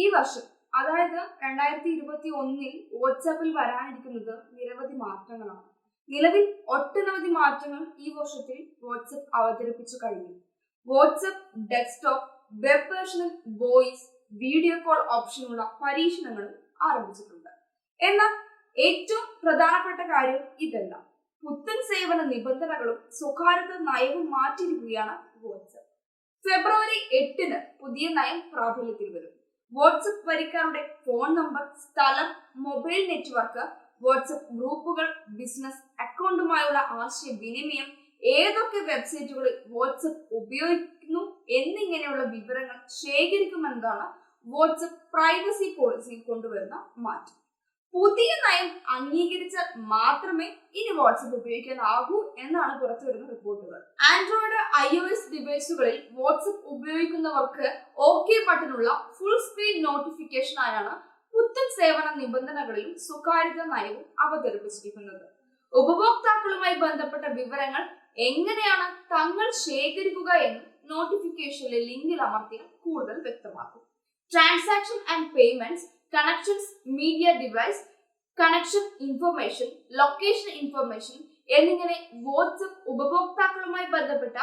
ഈ വർഷം അതായത് രണ്ടായിരത്തി ഇരുപത്തി ഒന്നിൽ വാട്സാപ്പിൽ വരാനിരിക്കുന്നത് നിരവധി മാറ്റങ്ങളാണ്. നിലവിൽ ഒട്ടനവധി മാറ്റങ്ങൾ ഈ വർഷത്തിൽ വാട്സപ്പ് അവതരിപ്പിച്ചു കഴിഞ്ഞു. വാട്സപ്പ് ഡെസ്ക്ടോപ്പ് വെബ് വേർഷനിൽ വോയിസ് വീഡിയോ കോൾ ഓപ്ഷനുള്ള പരീക്ഷണങ്ങളും ആരംഭിച്ചിട്ടുണ്ട്. എന്നാൽ ഏറ്റവും പ്രധാനപ്പെട്ട കാര്യം ഇതല്ല. പുത്തൻ സേവന നിബന്ധനകളും സ്വകാര്യത നയവും മാറ്റിയിരിക്കുകയാണ് വാട്സപ്പ്. ഫെബ്രുവരി എട്ടിന് പുതിയ നയം പ്രാബല്യത്തിൽ വരും. വാട്സപ്പ് വരിക്കാരുടെ ഫോൺ നമ്പർ സ്ഥലം മൊബൈൽ നെറ്റ്വർക്ക് വാട്സപ്പ് ഗ്രൂപ്പുകൾ ബിസിനസ് അക്കൗണ്ടുമായുള്ള ആശയവിനിമയം ഏതൊക്കെ വെബ്സൈറ്റുകളിൽ വാട്സപ്പ് ഉപയോഗിക്കുന്നു എന്നിങ്ങനെയുള്ള വിവരങ്ങൾ ശേഖരിക്കുമെന്നതാണ് വാട്സപ്പ് പ്രൈവസി പോളിസിയിൽ കൊണ്ടുവരുന്ന മാറ്റം. പുതിയ നയം അംഗീകരിച്ചാൽ മാത്രമേ ഇനി വാട്സപ്പ് ഉപയോഗിക്കാനാകൂ എന്നാണ് പുറത്തുവരുന്ന റിപ്പോർട്ടുകൾ. ആൻഡ്രോയിഡ് ഐ ഒ എസ് ഡിവൈസുകളിൽ വാട്സപ്പ് ഉപയോഗിക്കുന്നവർക്ക് ഓക്കെ ബട്ടണുള്ള ഫുൾ സ്ക്രീൻ നോട്ടിഫിക്കേഷൻ ആയാണ് പുത്തൻ സേവന നിബന്ധനകളിലും സ്വകാര്യത നയവും അവതരിപ്പിച്ചിരിക്കുന്നത്. ഉപഭോക്താക്കളുമായി ബന്ധപ്പെട്ട വിവരങ്ങൾ എങ്ങനെയാണ് തങ്ങൾ ശേഖരിക്കുക എന്ന് നോട്ടിഫിക്കേഷനിലെ ലിങ്കിൽ അമർത്തിയാൽ കൂടുതൽ വ്യക്തമാക്കും transaction and payments connections media device connection information location information എന്നിങ്ങനെ വാട്സപ്പ് ഉപഭോക്താക്കളുമായി ബന്ധപ്പെട്ട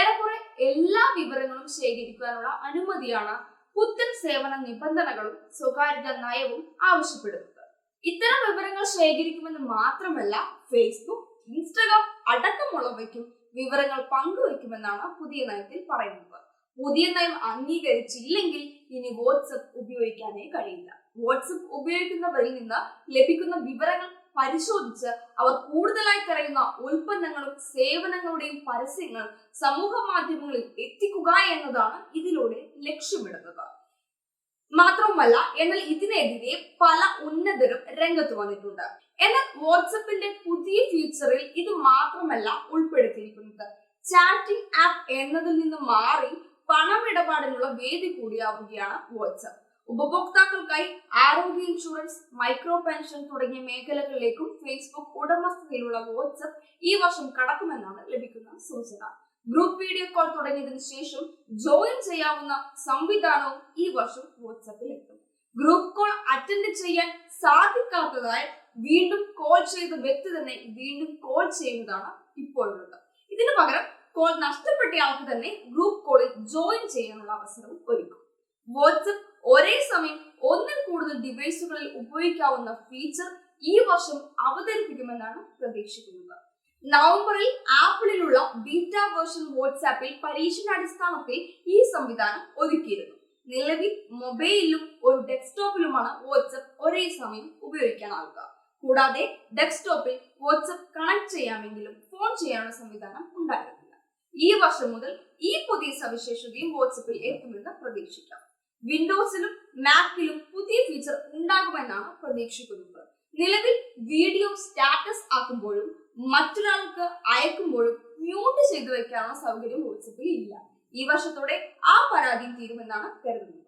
ഏറെക്കുറെ എല്ലാ വിവരങ്ങളും ശേഖരിക്കാനുള്ള അനുമതിയാണ് പുത്തൻ സേവന നിബന്ധനകളും സ്വകാര്യത നയവും ആവശ്യപ്പെടുന്നത്. ഇത്തരം വിവരങ്ങൾ ശേഖരിക്കുമെന്ന് മാത്രമല്ല ഫേസ്ബുക്ക് ഇൻസ്റ്റഗ്രാം അടക്കമുള്ളവയ്ക്കും വിവരങ്ങൾ പങ്കുവയ്ക്കുമെന്നാണ് പുതിയ നയത്തിൽ പറയുന്നത്. പുതിയ നയം അംഗീകരിച്ചില്ലെങ്കിൽ ഇനി വാട്സപ്പ് ഉപയോഗിക്കാനേ കഴിയില്ല. വാട്സപ്പ് ഉപയോഗിക്കുന്നവരിൽ നിന്ന് ലഭിക്കുന്ന വിവരങ്ങൾ പരിശോധിച്ച് അവർ കൂടുതലായി തിരയുന്ന ഉൽപ്പന്നങ്ങളും സേവനങ്ങളുടെയും പരസ്യങ്ങൾ സമൂഹ മാധ്യമങ്ങളിൽ എത്തിക്കുക എന്നതാണ് ഇതിലൂടെ ലക്ഷ്യമിടുന്നത്. മാത്രവുമല്ല എന്നാൽ ഇതിനെതിരെ പല ഉന്നതരും രംഗത്ത് വന്നിട്ടുണ്ട്. എന്നാൽ വാട്സപ്പിന്റെ പുതിയ ഫീച്ചറിൽ ഇത് മാത്രമല്ല ഉൾപ്പെടുത്തിയിരിക്കുന്നത്. ചാറ്റിംഗ് ആപ്പ് എന്നതിൽ നിന്ന് മാറി പണമിടപാടിനുള്ള വേദി കൂടിയാവുകയാണ് വാട്സപ്പ്. ഉപഭോക്താക്കൾക്കായി ആരോഗ്യ ഇൻഷുറൻസ് മൈക്രോ പെൻഷൻ തുടങ്ങിയ മേഖലകളിലേക്കും ഫേസ്ബുക്ക് ഉടമസ്ഥതയിലുള്ള വാട്സപ്പ് ഈ വർഷം കടക്കുമെന്നാണ് ലഭിക്കുന്ന സൂചന. ഗ്രൂപ്പ് വീഡിയോ കോൾ തുടങ്ങിയതിനു ശേഷം ജോയിൻ ചെയ്യാവുന്ന സംവിധാനവും ഈ വർഷം വാട്സപ്പിൽ എത്തും ഗ്രൂപ്പ് കോൾ അറ്റൻഡ് ചെയ്യാൻ സാധിക്കാത്തതായി വീണ്ടും കോൾ ചെയ്ത വ്യക്തി തന്നെ വീണ്ടും കോൾ ചെയ്യുന്നതാണ് ഇപ്പോഴുള്ളത്. ഇതിനു പകരം കോൾ നഷ്ടപ്പെട്ടയാൾക്ക് തന്നെ ഗ്രൂപ്പ് കോളിൽ ജോയിൻ ചെയ്യാനുള്ള അവസരവും ഒരുക്കും. വാട്സപ്പ് ഒരേ സമയം ഒന്നിൽ കൂടുതൽ ഡിവൈസുകളിൽ ഉപയോഗിക്കാവുന്ന ഫീച്ചർ ഈ വർഷം അവതരിപ്പിക്കുമെന്നാണ് പ്രതീക്ഷിക്കുന്നത്. നവംബറിൽ ആപ്പിളിലുള്ള ബീറ്റ വേർഷൻ വാട്സാപ്പിൽ പരീക്ഷണാടിസ്ഥാനത്തിൽ ഈ സംവിധാനം ഒരുക്കിയിരുന്നു. നിലവിൽ മൊബൈലിലും ഒരു ഡെസ്ക്ടോപ്പിലുമാണ് വാട്സപ്പ് ഒരേ സമയം ഉപയോഗിക്കാനാവുക കൂടാതെ ഡെസ്ക്ടോപ്പിൽ വാട്സപ്പ് കണക്ട് ചെയ്യാമെങ്കിലും ഫോൺ ചെയ്യാനുള്ള സംവിധാനം ഉണ്ടായിരുന്നില്ല. ഈ വർഷം മുതൽ ഈ പുതിയ സവിശേഷതയും വാട്സപ്പിൽ എത്തുമെന്ന് പ്രതീക്ഷിക്കാം. വിൻഡോസിലും മാക്കിലും പുതിയ ഫീച്ചർ ഉണ്ടാകുമെന്നാണ് പ്രതീക്ഷിക്കുന്നത്. നിലവിൽ വീഡിയോ സ്റ്റാറ്റസ് ആക്കുമ്പോഴും മറ്റൊരാൾക്ക് അയക്കുമ്പോഴും മ്യൂട്ട് ചെയ്തു വെക്കാനുള്ള സൗകര്യം വാട്സപ്പിൽ ഇല്ല. ഈ വർഷത്തോടെ ആ പരാതിയും തീരുമെന്നാണ് കരുതുന്നത്.